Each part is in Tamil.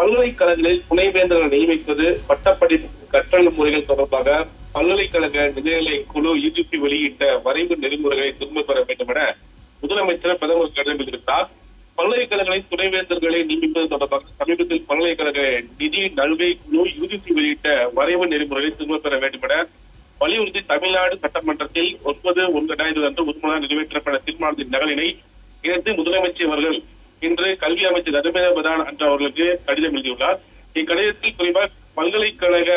பல்கலைக்கழகங்களில் துணைவேந்தர்கள் நியமிப்பது பட்டப்படிப்பு கற்றல் முறைகள் தொடர்பாக பல்கலைக்கழக நிதிநிலை குழு யுஜிசி வெளியிட்ட வரைவு நெறிமுறைகளை திரும்ப பெற வேண்டும் என முதலமைச்சர் பிரதமர் கடிதம் எழுதியிருந்தார் பல்கலைக்கழகங்களின் துணைவேந்தர்களை நியமிப்பது தொடர்பாக சமீபத்தில் பல்கலைக்கழக நிதி நல்வை குழு யூஜிசி வெளியிட்ட வரைவு நெறிமுறைகளை திரும்ப பெற வேண்டும் என வலியுறுத்தி தமிழ்நாடு சட்டமன்றத்தில் ஒன்பது ஒன்று இரண்டாயிரத்து அன்று உறுப்பினர் நிறைவேற்றப்பட்ட தீர்மானத்தின் நகலினை இணைத்து முதலமைச்சர் அவர்கள் இன்று கல்வி அமைச்சர் தர்மேந்திர பிரதான் அன்று அவர்களுக்கு கடிதம் எழுதியுள்ளார். இக்கடிதத்தில் குறிப்பாக பல்கலைக்கழக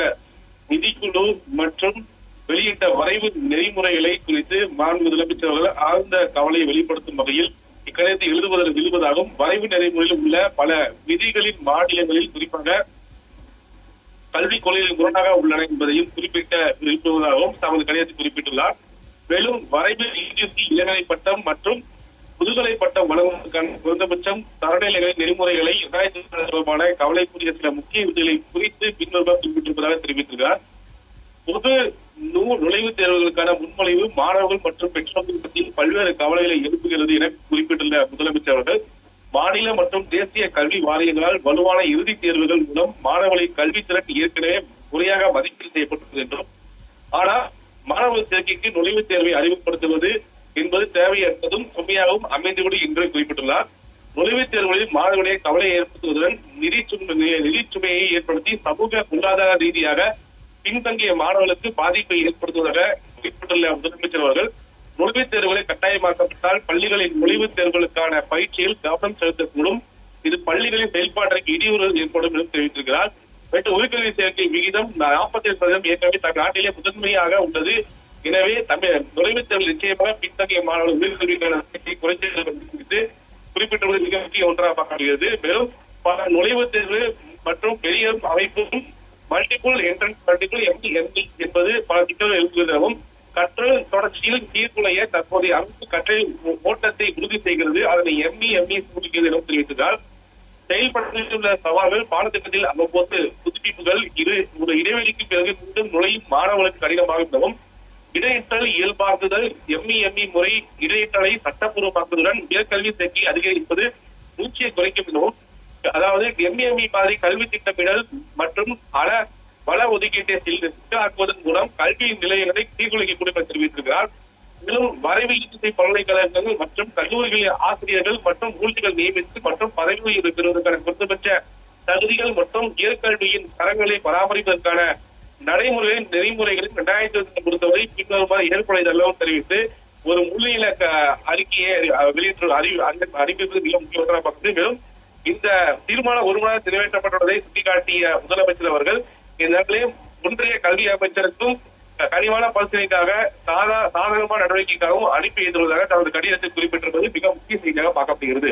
நிதிக்குழு மற்றும் வெளியிட்ட வரைவு நெறிமுறைகளை குறித்து மாண்பு முதலமைச்சர் அவர்கள் ஆழ்ந்த கவலையை வெளிப்படுத்தும் வகையில் இக்கடிதத்தை எழுதுவதற்கு எழுதுவதாகவும் வரைவு நெறிமுறையில் உள்ள பல விதிகளின் மாநிலங்களில் குறிப்பாக கல்விக் கொள்கைகள் முரணாக உள்ளன என்பதையும் குறிப்பிட்ட இருப்பதாகவும் தமது கடிதத்தில் குறிப்பிட்டுள்ளார். மேலும் வரைவு இளநிலை பட்டம் மற்றும் முதுகலை பட்டம் வழங்குவதற்கான குறைந்தபட்சம் தரநிலைகளின் நெறிமுறைகளை இரண்டாயிரத்தி தொடர்பான கவலைக்குரிய சில முக்கிய விதிகளை குறித்து பின்வருமாறு குறிப்பிட்டிருப்பதாக தெரிவித்திருக்கிறார். பொது நுழைவுத் தேர்வுகளுக்கான முன்மொழிவு மாணவர்கள் மற்றும் பெற்றோர்கள் மத்தியில் பல்வேறு கவலைகளை எழுப்புகிறது என குறிப்பிட்டுள்ள முதலமைச்சர் அவர்கள் மாநில மற்றும் தேசிய கல்வி வாரியங்களால் வலுவான இறுதித் தேர்வுகள் மூலம் மாணவர்களின் கல்வி திறன் ஏற்கனவே முறையாக மதிப்பீடு செய்யப்பட்டது என்றும் ஆனால் மாணவர் சேர்க்கைக்கு நுழைவுத் தேர்வை அறிமுகப்படுத்துவது என்பது தேவையற்றதும் சுமையாகவும் அமைந்துவிடும் என்று குறிப்பிட்டுள்ளார். நுழைவுத் தேர்வுகளில் மாணவர்களை கவலை ஏற்படுத்துவதுடன் நிதி நிதி சுமையை ஏற்படுத்தி சமூக பொருளாதார ரீதியாக பின்தங்கிய மாணவர்களுக்கு பாதிப்பை ஏற்படுத்துவதாக குறிப்பிட்டுள்ள முதலமைச்சர் அவர்கள் நுழைவுத் தேர்வுகளை கட்டாயமாக்கப்பட்டால் பள்ளிகளின் நுழைவுத் தேர்வுகளுக்கான பயிற்சியில் கவனம் செலுத்தக்கூடும். இது பள்ளிகளின் செயல்பாட்டிற்கு இடையூறு ஏற்படும் என்று தெரிவித்திருக்கிறார். மற்றும் உயர்கல்வி சேர்க்கை விகிதம் நாற்பத்தி ஏழு சதவீதம் ஏற்கனவே தமிழ்நாட்டிலே முதன்மையாக உள்ளது. எனவே தமிழ் நுழைவுத் தேர்வில் நிச்சயமாக பின்தங்கிய மாணவர்கள் உயர்கல்விக்கான சேர்க்கையை குறைத்து குறிப்பிட்டுள்ளது மிக முக்கிய ஒன்றாக பார்க்கப்படுகிறது மேலும் பல நுழைவுத் தேர்வு மற்றும் பெரிய அமைப்பும் multiple entrance multiple MP MP என்பது பல சிக்கல்கள் எழுப்புவதாகவும் கற்றல் தொடர்ச்சியில் சீர்குலைய தற்போதைய அரசு கற்றல் ஓட்டத்தை உறுதி செய்கிறது. அதனை எம்பி எம்பி முடிக்கிறது என தெரிவித்ததால் செயல்படுத்தியுள்ள சவால்கள் பாடத்திட்டத்தில் அவ்வப்போது புதுப்பிப்புகள் இரு ஒரு இடைவெளிக்கு பிறகு மீண்டும் நுழையும் மாணவர்களுக்கு கடினமாக உள்ளவும் இடையிட்டல் இயல்பாக்குதல் எம்இ எம்இ முறை இடையிட்டலை சட்டப்பூர்வமாக்குவதுடன் உயர்கல்வி சேர்க்கை அதிகரிப்பது மூச்சியை குறைக்கும் எனவும் அதாவது எம்இஎம்இ மாதிரி கல்வி திட்டமிடல் மற்றும் பல வள ஒதுக்கீட்டை சிக்கலாக்குவதன் மூலம் கல்வியின் நிலையங்களை சீர்குலைக்கக்கூடும் கூட தெரிவித்திருக்கிறார். மேலும் வரைவு இசை பல்கலைக்கழகங்கள் மற்றும் கல்லூரிகளின் ஆசிரியர்கள் மற்றும் ஊழியர்கள் நியமித்து மற்றும் பதவி உயர்வு பெறுவதற்கான குறைந்தபட்ச தகுதிகள் மற்றும் உயர்கல்வியின் தரங்களை பராமரிப்பதற்கான நடைமுறைகளின் நெறிமுறைகளின் இரண்டாயிரத்தி இருபத்தி பொறுத்தவரை பின்வருமாறு ஏற்புடையதெல்லாம் தெரிவித்து ஒரு முள்ளில அறிக்கையை வெளியிட்டுள்ள அறிவிப்பு மிக முக்கியமான பார்க்கிறது மேலும் இந்த தீர்மானம் ஒரு முறை நிறைவேற்றப்பட்டுள்ளதை சுட்டிக்காட்டிய முதலமைச்சர் அவர்கள் இந்த ஒன்றிய கல்வி அமைச்சருக்கும் கனிவான பரிசீலனைக்காக சாதா சாதகமான நடவடிக்கைக்காகவும் அனுப்பி வைத்துள்ளதாக தனது கடிதத்தில் குறிப்பிட்டிருப்பது மிக முக்கிய செய்தியாக பார்க்கப்படுகிறது.